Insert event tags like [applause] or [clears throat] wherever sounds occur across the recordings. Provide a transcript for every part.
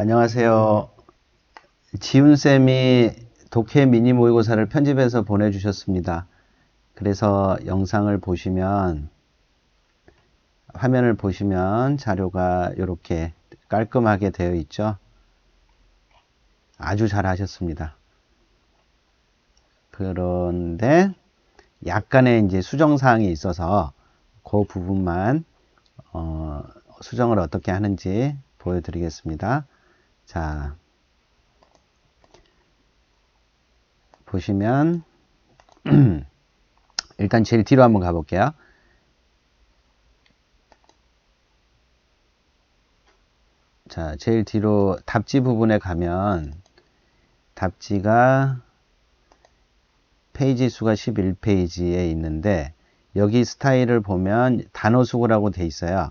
안녕하세요. 지훈쌤이 독해 미니 모의고사를 편집해서 보내주셨습니다. 그래서 영상을 보시면, 화면을 보시면 자료가 이렇게 깔끔하게 되어 있죠. 아주 잘 하셨습니다. 그런데 약간의 이제 수정사항이 있어서 그 부분만 어, 수정을 어떻게 하는지 보여드리겠습니다. 자, 보시면 [clears throat] 일단 제일 뒤로 한번 가볼게요. 자, 제일 뒤로 답지 부분에 가면 답지가 페이지 수가 11페이지에 있는데 여기 스타일을 보면 단어 수고라고 돼 있어요.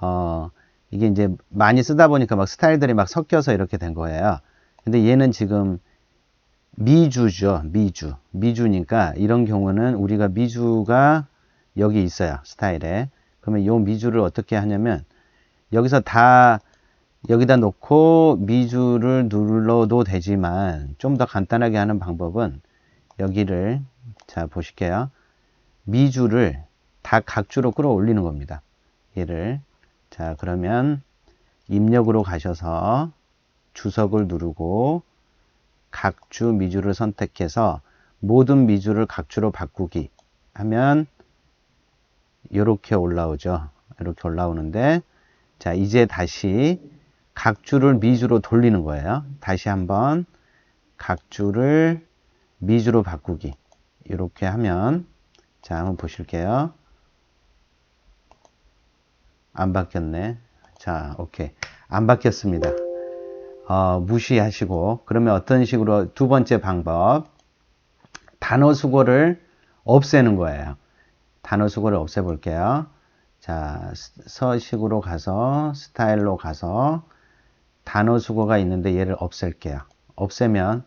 어, 이게 이제 많이 쓰다 보니까 막 스타일들이 막 섞여서 이렇게 된 거예요. 근데 얘는 지금 미주죠. 미주. 미주니까 이런 경우는 우리가 미주가 여기 있어요. 스타일에. 그러면 이 미주를 어떻게 하냐면 여기서 다 여기다 놓고 미주를 눌러도 되지만 좀 더 간단하게 하는 방법은 여기를 자 보실게요. 미주를 다 각주로 끌어올리는 겁니다. 얘를 자 그러면 입력으로 가셔서 주석을 누르고 각주 미주를 선택해서 모든 미주를 각주로 바꾸기 하면 이렇게 올라오죠. 이렇게 올라오는데 자 이제 다시 각주를 미주로 돌리는 거예요. 다시 한번 각주를 미주로 바꾸기 이렇게 하면 자 한번 보실게요. 안 바뀌었네. 자 오케이 안 바뀌었습니다. 어, 무시하시고 그러면 어떤 식으로 두 번째 방법 단어 수고를 없애는 거예요. 단어 수고를 없애 볼게요. 자 서식으로 가서 스타일로 가서 단어 수고가 있는데 얘를 없앨게요. 없애면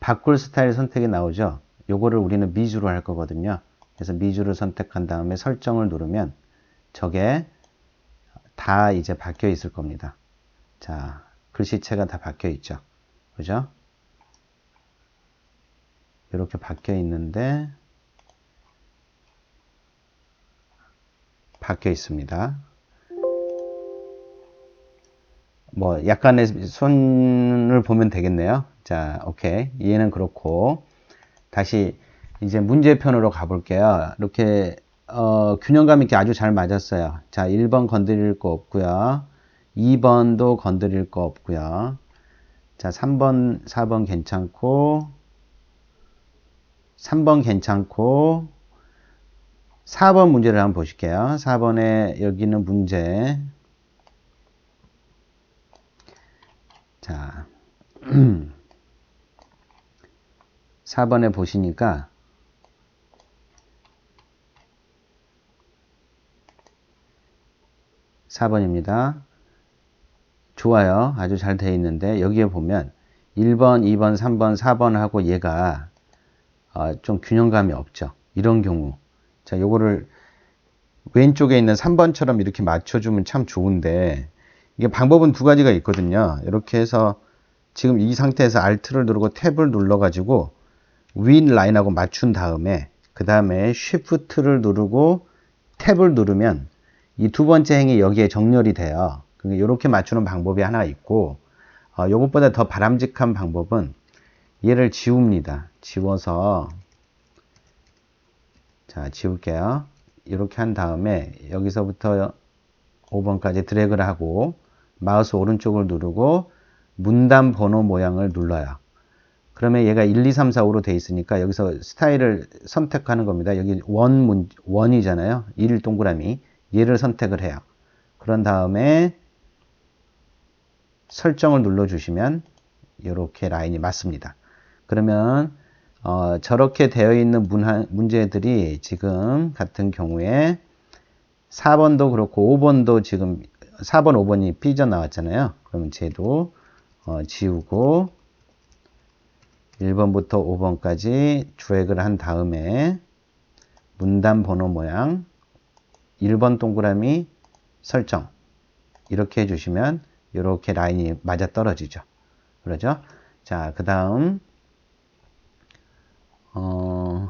바꿀 스타일 선택이 나오죠. 요거를 우리는 미주로 할 거거든요. 그래서 미주를 선택한 다음에 설정을 누르면 저게 다 이제 바뀌어 있을 겁니다. 자, 글씨체가 다 바뀌어 있죠. 그죠? 이렇게 바뀌어 있는데 바뀌어 있습니다. 뭐 약간의 손을 보면 되겠네요. 자, 오케이. 얘는 그렇고 다시 이제 문제편으로 가볼게요. 이렇게 어, 균형감 있게 아주 잘 맞았어요. 자, 1번 건드릴 거 없고요. 2번도 건드릴 거 없고요. 자, 3번, 4번 괜찮고 3번 괜찮고 4번 문제를 한번 보실게요. 4번에 여기는 문제 자 [clears throat] 4번에 보시니까 (4번입니다) 좋아요. 아주 잘 되어 있는데 여기에 보면 1번, 2번, 3번, 4번 하고 얘가 어, 좀 균형감이 없죠. 이런 경우. 자, 요거를 왼쪽에 있는 3번처럼 이렇게 맞춰주면 참 좋은데 이게 방법은 두 가지가 있거든요. 이렇게 해서 지금 이 상태에서 Alt를 누르고 탭을 눌러가지고 윈 라인하고 맞춘 다음에 그 다음에 Shift를 누르고 탭을 누르면 이 두 번째 행이 여기에 정렬이 돼요. 이렇게 맞추는 방법이 하나 있고 어, 요것보다 더 바람직한 방법은 얘를 지웁니다. 지워서 자 지울게요. 이렇게 한 다음에 여기서부터 5번까지 드래그를 하고 마우스 오른쪽을 누르고 문단 번호 모양을 눌러요. 그러면 얘가 1, 2, 3, 4, 5로 돼 있으니까 여기서 스타일을 선택하는 겁니다. 여기 원, 문, 원이잖아요. 1 동그라미. 얘를 선택을 해요. 그런 다음에 설정을 눌러주시면 이렇게 라인이 맞습니다. 그러면 어, 저렇게 되어 있는 문하, 문제들이 지금 같은 경우에 4번도 그렇고 5번도 지금 4번, 5번이 삐져나왔잖아요. 그러면 쟤도 어, 지우고 1번부터 5번까지 드래그를 한 다음에 문단 번호 모양 1번 동그라미 설정 이렇게 해주시면 이렇게 라인이 맞아 떨어지죠. 그러죠? 자, 그 다음, 어,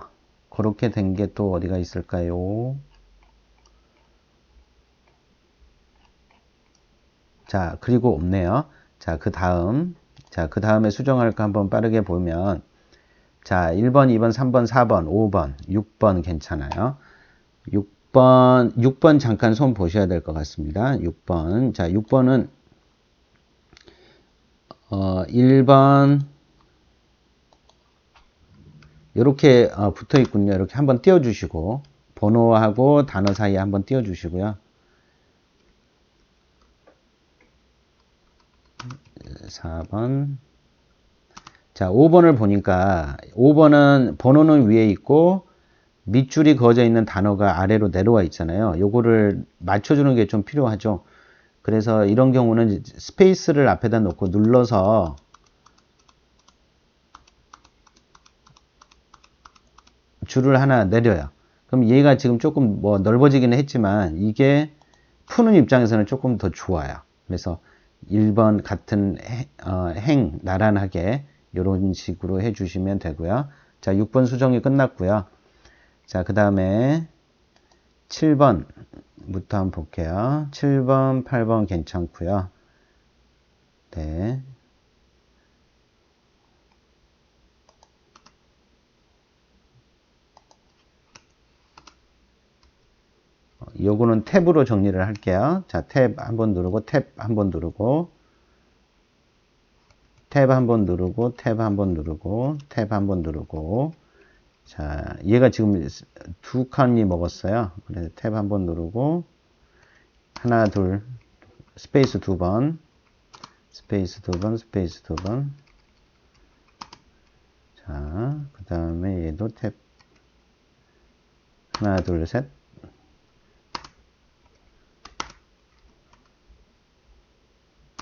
그렇게 된 게 또 어디가 있을까요? 자, 그리고 없네요. 자, 그 다음, 자, 그 다음에 수정할 거 한번 빠르게 보면, 자, 1번, 2번, 3번, 4번, 5번, 6번 괜찮아요. 6 번, 6번 잠깐 손 보셔야 될 것 같습니다. 6번. 자, 6번은, 어, 1번, 이렇게 어, 붙어 있군요. 이렇게 한번 띄워 주시고, 번호하고 단어 사이에 한번 띄워 주시고요. 4번. 자, 5번을 보니까 5번은 번호는 위에 있고 밑줄이 그어져 있는 단어가 아래로 내려와 있잖아요. 요거를 맞춰주는 게 좀 필요하죠. 그래서 이런 경우는 스페이스를 앞에다 놓고 눌러서 줄을 하나 내려요. 그럼 얘가 지금 조금 뭐 넓어지기는 했지만 이게 푸는 입장에서는 조금 더 좋아요. 그래서 1번 같은 해, 어, 행 나란하게 이런 식으로 해주시면 되고요. 자, 6번 수정이 끝났고요. 자, 그 다음에 7번부터 한번 볼게요. 7번, 8번 괜찮고요. 네. 요거는 탭으로 정리를 할게요. 자, 탭 한번 누르고 탭 한번 누르고 탭 한번 누르고 탭 한번 누르고 탭 한번 누르고 자, 얘가 지금 두 칸이 먹었어요. 그래서 탭 한 번 누르고 하나 둘 스페이스 두 번 스페이스 두 번 스페이스 두 번 자, 그 다음에 얘도 탭 하나 둘 셋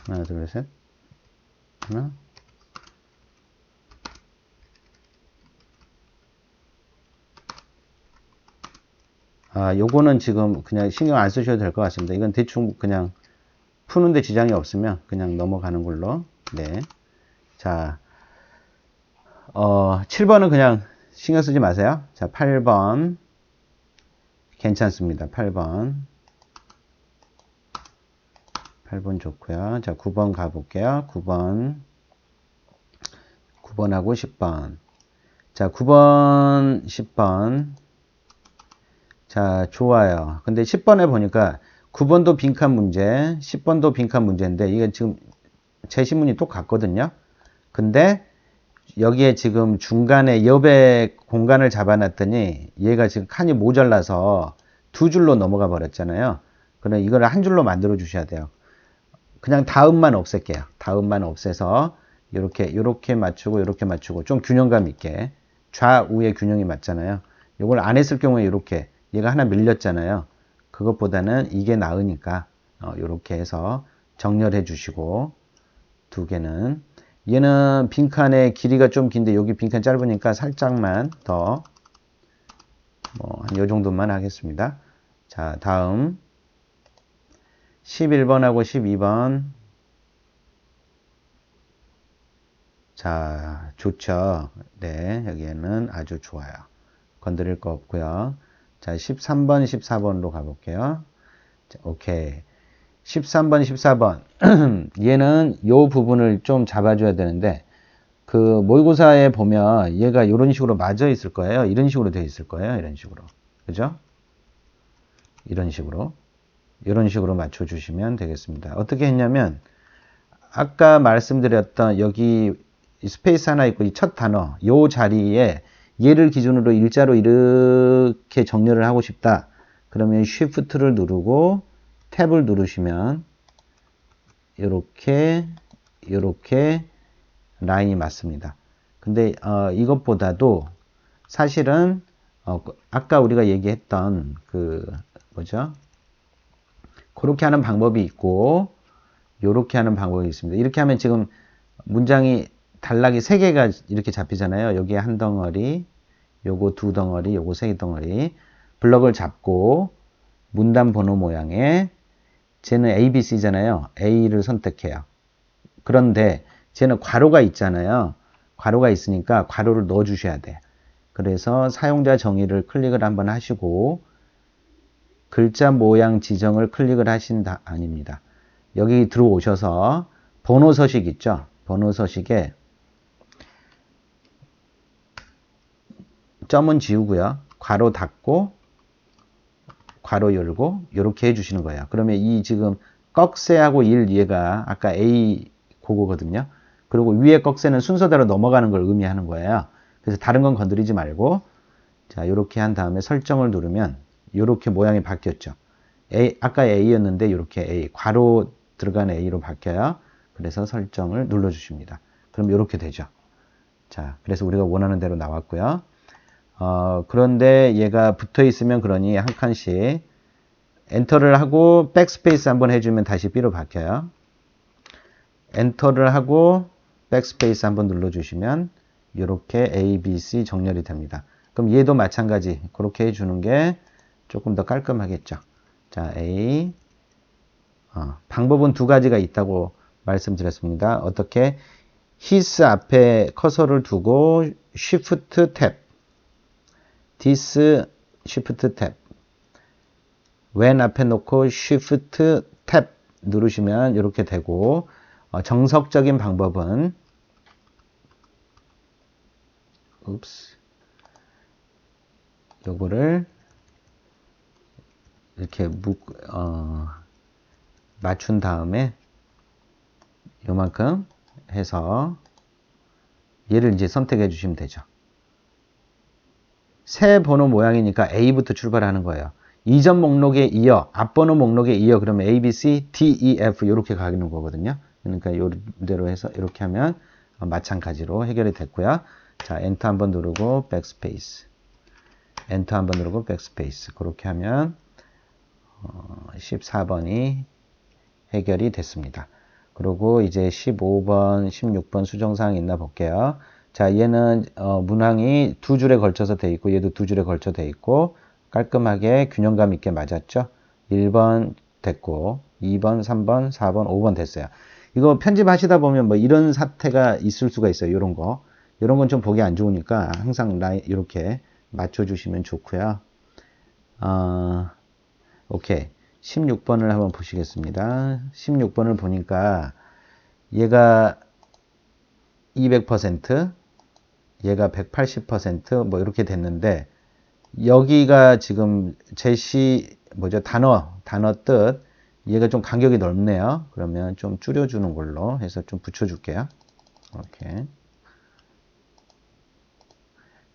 하나, 둘, 셋. 하나. 아, 요거는 지금 그냥 신경 안 쓰셔도 될 것 같습니다. 이건 대충 그냥 푸는데 지장이 없으면 그냥 넘어가는 걸로. 네. 자, 어, 7번은 그냥 신경 쓰지 마세요. 자, 8번. 괜찮습니다. 8번. 8번 좋고요. 자, 9번 가볼게요. 9번. 9번하고 10번. 자, 9번, 10번. 자, 좋아요. 근데 10번에 보니까 9번도 빈칸 문제, 10번도 빈칸 문제인데 이게 지금 제시문이 똑같거든요. 근데 여기에 지금 중간에 옆에 공간을 잡아놨더니 얘가 지금 칸이 모자라서 두 줄로 넘어가 버렸잖아요. 그럼 이걸 한 줄로 만들어 주셔야 돼요. 그냥 다음만 없앨게요. 다음만 없애서 이렇게 이렇게 맞추고 이렇게 맞추고 좀 균형감 있게 좌우의 균형이 맞잖아요. 이걸 안 했을 경우에 이렇게 얘가 하나 밀렸잖아요. 그것보다는 이게 나으니까 어, 이렇게 해서 정렬해 주시고 두 개는 얘는 빈칸의 길이가 좀 긴데 여기 빈칸 짧으니까 살짝만 더 뭐 한 요 정도만 하겠습니다. 자 다음 11번하고 12번 자 좋죠. 네 여기에는 아주 좋아요. 건드릴 거 없고요. 자, 13번, 14번으로 가볼게요. 자, 오케이. 13번, 14번. [clears throat] 얘는 요 부분을 좀 잡아줘야 되는데, 그 모의고사에 보면 얘가 이런 식으로 맞아 있을 거예요. 이런 식으로 되어 있을 거예요. 이런 식으로. 그죠? 이런 식으로. 이런 식으로 맞춰주시면 되겠습니다. 어떻게 했냐면, 아까 말씀드렸던 여기 스페이스 하나 있고 이 첫 단어, 요 자리에 얘를 기준으로 일자로 이렇게 정렬을 하고 싶다. 그러면 Shift를 누르고 탭을 누르시면 이렇게 이렇게 라인이 맞습니다. 근데 어, 이것보다도 사실은 어, 아까 우리가 얘기했던 그 뭐죠? 그렇게 하는 방법이 있고 이렇게 하는 방법이 있습니다. 이렇게 하면 지금 문장이 단락이 세 개가 이렇게 잡히잖아요. 여기에 한 덩어리, 요거 두 덩어리, 요거 세 덩어리. 블럭을 잡고 문단 번호 모양의 쟤는 A, B, C잖아요. A를 선택해요. 그런데 쟤는 괄호가 있잖아요. 괄호가 있으니까 괄호를 넣어 주셔야 돼. 그래서 사용자 정의를 클릭을 한번 하시고 글자 모양 지정을 클릭을 하신다 아닙니다. 여기 들어오셔서 번호 서식 있죠? 번호 서식에 점은 지우고요. 괄호 닫고 괄호 열고 이렇게 해주시는 거예요. 그러면 이 지금 꺽쇠하고 1 얘가 아까 A 그거거든요. 그리고 위에 꺽쇠는 순서대로 넘어가는 걸 의미하는 거예요. 그래서 다른 건 건드리지 말고 자 이렇게 한 다음에 설정을 누르면 이렇게 모양이 바뀌었죠. A, 아까 A였는데 이렇게 A 괄호 들어간 A로 바뀌어요. 그래서 설정을 눌러 주십니다. 그럼 이렇게 되죠. 자, 그래서 우리가 원하는 대로 나왔고요. 어, 그런데 얘가 붙어 있으면 그러니 한 칸씩 엔터를 하고 백스페이스 한번 해주면 다시 B로 바뀌어요. 엔터를 하고 백스페이스 한번 눌러주시면 이렇게 A, B, C 정렬이 됩니다. 그럼 얘도 마찬가지 그렇게 해주는 게 조금 더 깔끔하겠죠. 자, A 어, 방법은 두 가지가 있다고 말씀드렸습니다. 어떻게 his 앞에 커서를 두고 shift 탭 this shift 탭 when 앞에 놓고 shift 탭 누르시면 이렇게 되고 어, 정석적인 방법은 읍스 요거를 이렇게 묶, 어, 맞춘 다음에 요만큼 해서 얘를 이제 선택해 주시면 되죠. 새 번호 모양이니까 A부터 출발하는 거예요. 이전 목록에 이어, 앞번호 목록에 이어 그러면 A, B, C, D, E, F 이렇게 가는 거거든요. 그러니까 이대로 해서 이렇게 하면 마찬가지로 해결이 됐고요. 자, 엔터 한번 누르고 백스페이스. 엔터 한번 누르고 백스페이스. 그렇게 하면 어, 14번이 해결이 됐습니다. 그리고 이제 15번, 16번 수정사항 있나 볼게요. 자, 얘는 어, 문항이 두 줄에 걸쳐서 돼 있고 얘도 두 줄에 걸쳐 돼 있고 깔끔하게 균형감 있게 맞았죠. 1번 됐고 2번, 3번, 4번, 5번 됐어요. 이거 편집하시다 보면 뭐 이런 사태가 있을 수가 있어요. 이런 거. 이런 건 좀 보기 안 좋으니까 항상 라인 이렇게 맞춰주시면 좋고요. 어, 오케이. 16번을 한번 보시겠습니다. 16번을 보니까 얘가 200%, 얘가 180%뭐 이렇게 됐는데 여기가 지금 제시 뭐죠 단어 단어 뜻 얘가 좀 간격이 넓네요. 그러면 좀 줄여주는 걸로 해서 좀 붙여줄게요. 이렇게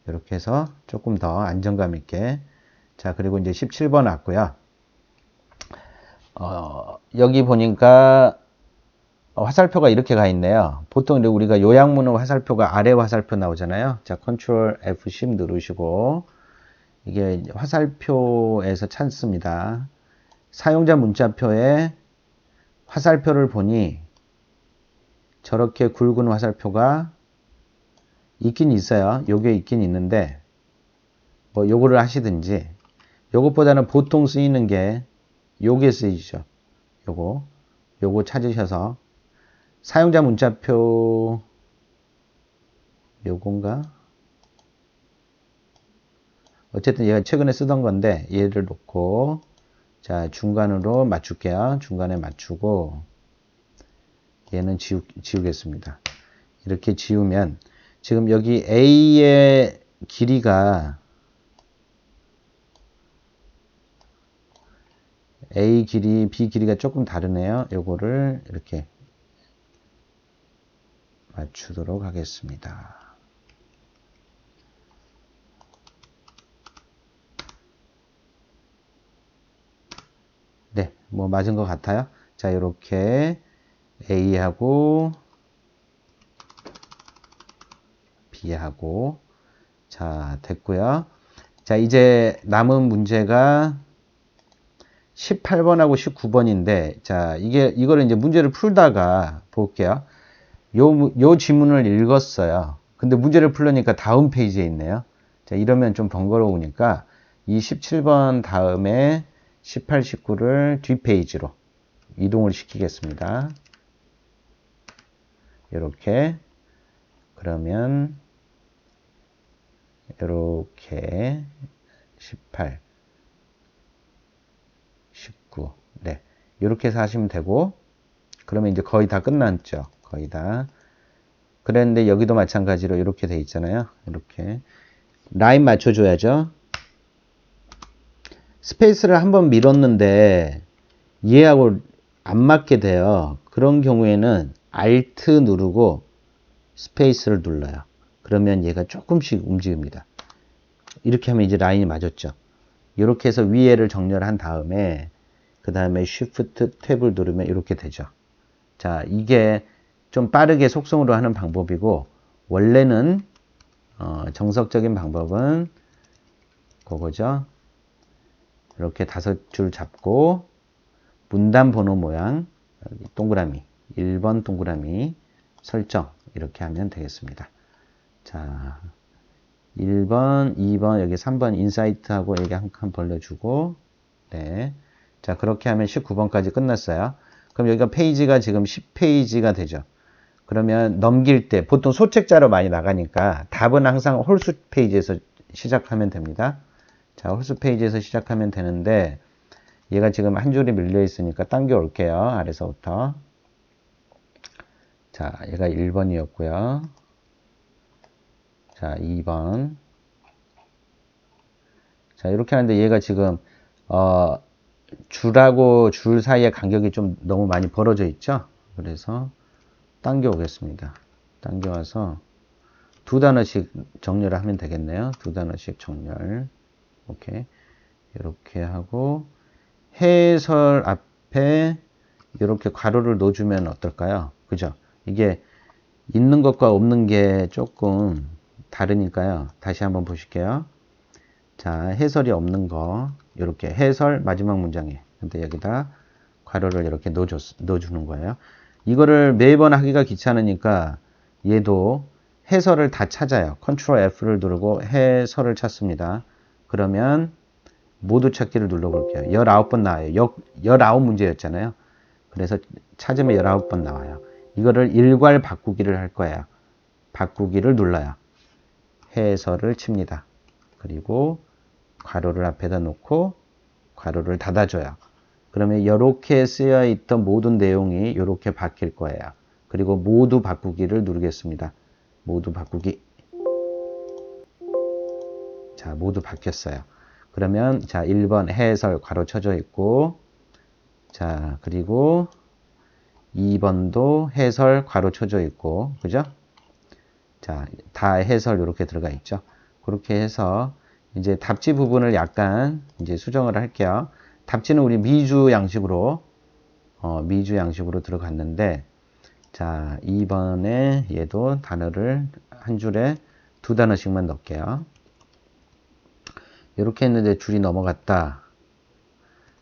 이렇게 해서 조금 더 안정감 있게 자 그리고 이제 17번 왔고요. 어, 여기 보니까 화살표가 이렇게 가 있네요. 보통 우리가 요약문은 화살표가 아래 화살표 나오잖아요. 자, 컨트롤 F10 누르시고 이게 화살표에서 찾습니다. 사용자 문자표에 화살표를 보니 저렇게 굵은 화살표가 있긴 있어요. 요게 있긴 있는데 뭐 요거를 하시든지 요것보다는 보통 쓰이는 게 요게 쓰이죠. 요거 요거 찾으셔서 사용자 문자표 요건가? 어쨌든 얘가 최근에 쓰던 건데 얘를 놓고 자 중간으로 맞출게요. 중간에 맞추고 얘는 지우, 지우겠습니다. 이렇게 지우면 지금 여기 A의 길이가 A 길이, B 길이가 조금 다르네요. 요거를 이렇게 맞추도록 하겠습니다. 네, 뭐 맞은 것 같아요. 자, 이렇게 A하고 B하고 자, 됐고요. 자, 이제 남은 문제가 18번하고 19번인데 자, 이게 이거를 이제 문제를 풀다가 볼게요. 요, 요 지문을 읽었어요. 근데 문제를 풀려니까 다음 페이지에 있네요. 자, 이러면 좀 번거로우니까 이 17번 다음에 18, 19를 뒷페이지로 이동을 시키겠습니다. 이렇게 그러면 이렇게 18 19 네. 이렇게 해서 하시면 되고 그러면 이제 거의 다 끝났죠. 거의 다. 그랬는데 여기도 마찬가지로 이렇게 돼 있잖아요. 이렇게 라인 맞춰줘야죠. 스페이스를 한번 밀었는데 얘하고 안 맞게 돼요. 그런 경우에는 Alt 누르고 스페이스를 눌러요. 그러면 얘가 조금씩 움직입니다. 이렇게 하면 이제 라인이 맞았죠. 이렇게 해서 위에를 정렬한 다음에 그 다음에 Shift 탭을 누르면 이렇게 되죠. 자, 이게 좀 빠르게 속성으로 하는 방법이고 원래는 어, 정석적인 방법은 그거죠. 이렇게 다섯 줄 잡고 문단 번호 모양 동그라미 1번 동그라미 설정 이렇게 하면 되겠습니다. 자 1번, 2번, 여기 3번 인사이트하고 여기 한 칸 벌려주고 네. 자 그렇게 하면 19번까지 끝났어요. 그럼 여기가 페이지가 지금 10페이지가 되죠. 그러면 넘길 때 보통 소책자로 많이 나가니까 답은 항상 홀수 페이지에서 시작하면 됩니다. 자 홀수 페이지에서 시작하면 되는데 얘가 지금 한 줄이 밀려 있으니까 당겨 올게요. 아래서부터 자 얘가 1번이었고요. 자 2번 자 이렇게 하는데 얘가 지금 어 줄하고 줄 사이의 간격이 좀 너무 많이 벌어져 있죠. 그래서 당겨 오겠습니다. 당겨 와서 두 단어씩 정렬을 하면 되겠네요. 두 단어씩 정렬. 오케이. 이렇게 하고 해설 앞에 이렇게 괄호를 넣어주면 어떨까요? 그죠? 이게 있는 것과 없는 게 조금 다르니까요. 다시 한번 보실게요. 자, 해설이 없는 거 이렇게 해설 마지막 문장에 근데 여기다 괄호를 이렇게 넣어줬, 넣어주는 거예요. 이거를 매번 하기가 귀찮으니까 얘도 해설을 다 찾아요. 컨트롤 F를 누르고 해설을 찾습니다. 그러면 모두 찾기를 눌러볼게요. 19번 나와요. 19문제였잖아요. 그래서 찾으면 19번 나와요. 이거를 일괄 바꾸기를 할 거예요. 바꾸기를 눌러요. 해설을 칩니다. 그리고 괄호를 앞에다 놓고 괄호를 닫아줘요. 그러면 이렇게 쓰여 있던 모든 내용이 이렇게 바뀔 거예요. 그리고 모두 바꾸기를 누르겠습니다. 모두 바꾸기. 자, 모두 바뀌었어요. 그러면 자, 1번 해설 괄호 쳐져 있고 자, 그리고 2번도 해설 괄호 쳐져 있고 그죠? 자, 다 해설 이렇게 들어가 있죠. 그렇게 해서 이제 답지 부분을 약간 이제 수정을 할게요. 답지는 우리 미주 양식으로 어, 미주 양식으로 들어갔는데 자 2번에 얘도 단어를 한 줄에 두 단어씩만 넣을게요. 이렇게 했는데 줄이 넘어갔다.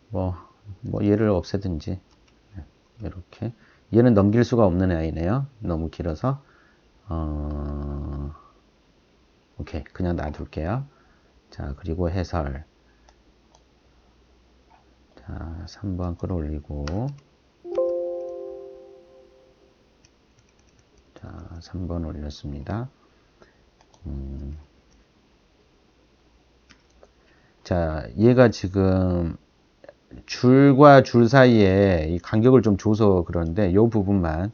뭐, 뭐 얘를 없애든지 이렇게 얘는 넘길 수가 없는 아이네요. 너무 길어서 어... 오케이 그냥 놔둘게요. 자, 그리고 해설. 자, 3번 끌어올리고. 자, 3번 올렸습니다. 음. 자, 얘가 지금 줄과 줄 사이에 이 간격을 좀 줘서 그러는데 이 부분만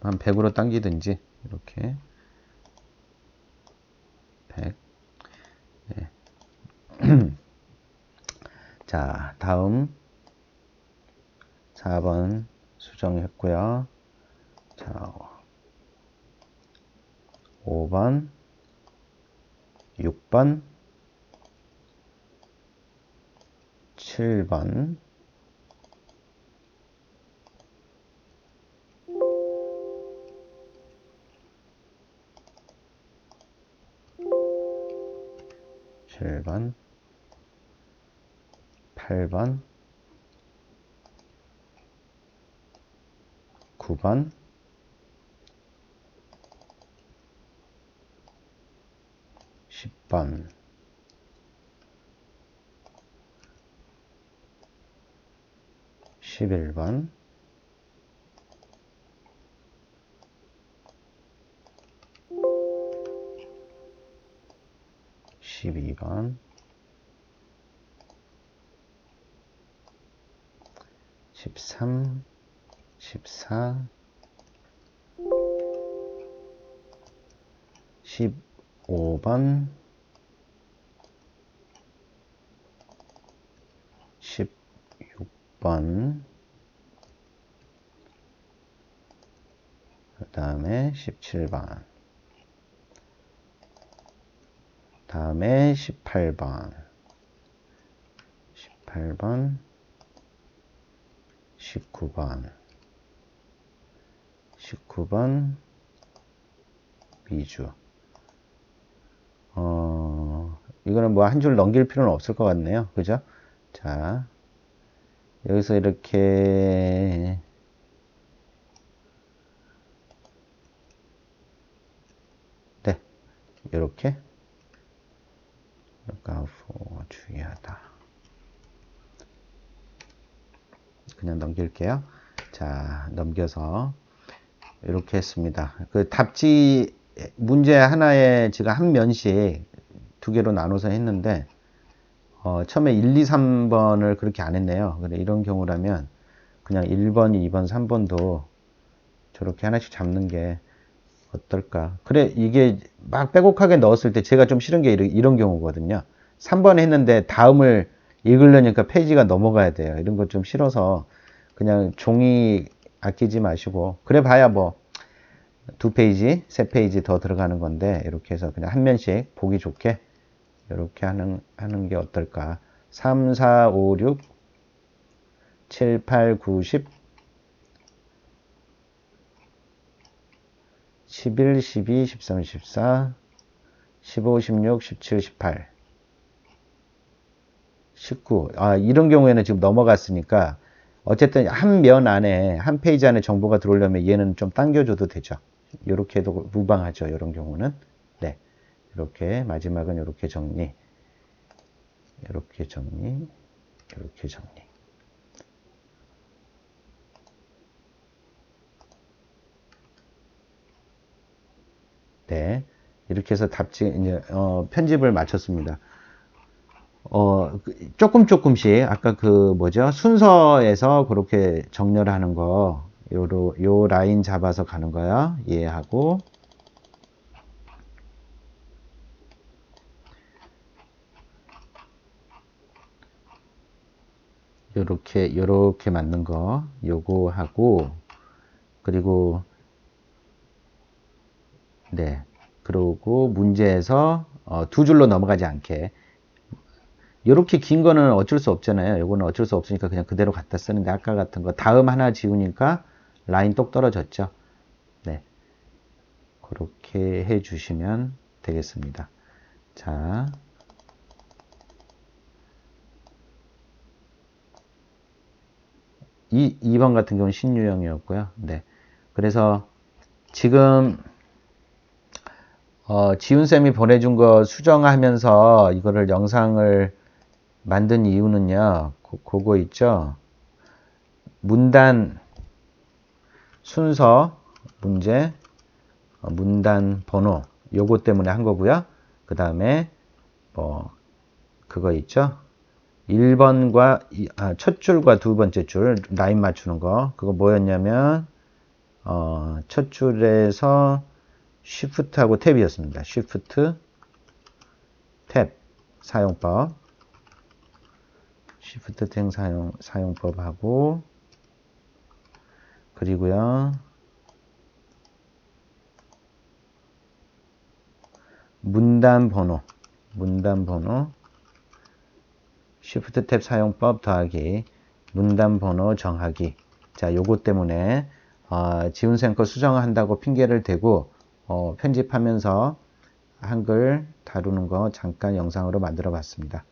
한 100으로 당기든지 이렇게 100 네. [clears throat] 자, 다음 4번 수정했고요. 자, 5번, 6번, 7번, 7번, 8번, 9번. 번. 11번. 12번. 13 14, 15번, 16번, 그 다음에 17번, 다음에 18번, 18번, 19번, 19번, 미주. 어, 이거는 뭐 한 줄 넘길 필요는 없을 것 같네요. 그죠? 자, 여기서 이렇게 네, 이렇게 가포 주의하다. 그냥 넘길게요. 자, 넘겨서 이렇게 했습니다. 그 답지 문제 하나에 제가 한 면씩 두 개로 나눠서 했는데 어, 처음에 1, 2, 3번을 그렇게 안 했네요. 근데 이런 경우라면 그냥 1번, 2번, 3번도 저렇게 하나씩 잡는 게 어떨까. 그래, 이게 막 빼곡하게 넣었을 때 제가 좀 싫은 게 이런, 이런 경우거든요. 3번 했는데 다음을 읽으려니까 페이지가 넘어가야 돼요. 이런 거좀 싫어서 그냥 종이 아끼지 마시고 그래 봐야 뭐 두 페이지, 세 페이지 더 들어가는 건데 이렇게 해서 그냥 한 면씩 보기 좋게 이렇게 하는 하는 게 어떨까? 3, 4, 5, 6, 7, 8, 9, 10, 11, 12, 13, 14, 15, 16, 17, 18, 19. 아, 이런 경우에는 지금 넘어갔으니까 어쨌든 한 면 안에 한 페이지 안에 정보가 들어오려면 얘는 좀 당겨줘도 되죠. 이렇게 해도 무방하죠. 이런 경우는. 네. 이렇게 마지막은 이렇게 정리. 이렇게 정리. 이렇게 정리. 네. 이렇게 해서 답지 이제 어, 편집을 마쳤습니다. 어, 그 조금 조금씩 아까 그 뭐죠? 순서에서 그렇게 정렬하는 거 요로 요 라인 잡아서 가는 거야. 이해하고 요렇게 요렇게 맞는 거 요거 하고 그리고 네 그러고 문제에서 어, 두 줄로 넘어가지 않게 이렇게 긴 거는 어쩔 수 없잖아요. 이거는 어쩔 수 없으니까 그냥 그대로 갖다 쓰는데 아까 같은 거 다음 하나 지우니까 라인 똑 떨어졌죠. 네. 그렇게 해 주시면 되겠습니다. 자. 이 2번 같은 경우는 신유형이었고요. 네. 그래서 지금 어, 지훈쌤이 보내준 거 수정하면서 이거를 영상을 만든 이유는요. 고, 그거 있죠. 문단 순서 문제 어, 문단 번호 요거 때문에 한 거고요. 그 다음에 뭐 그거 있죠. 1번과 아, 첫 줄과 두 번째 줄 라인 맞추는 거 그거 뭐였냐면 어, 첫 줄에서 쉬프트하고 탭이었습니다. 쉬프트 탭 사용법 쉬프트 탭 사용 사용법하고 그리고요. 문단 번호 문단 번호. 쉬프트 탭 사용법 더하기 문단 번호 정하기. 자 요거 때문에 어, 지훈생 거 수정한다고 핑계를 대고 어, 편집하면서 한글 다루는 거 잠깐 영상으로 만들어 봤습니다.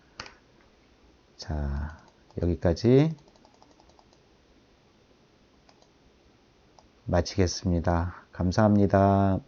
자, 여기까지 마치겠습니다. 감사합니다.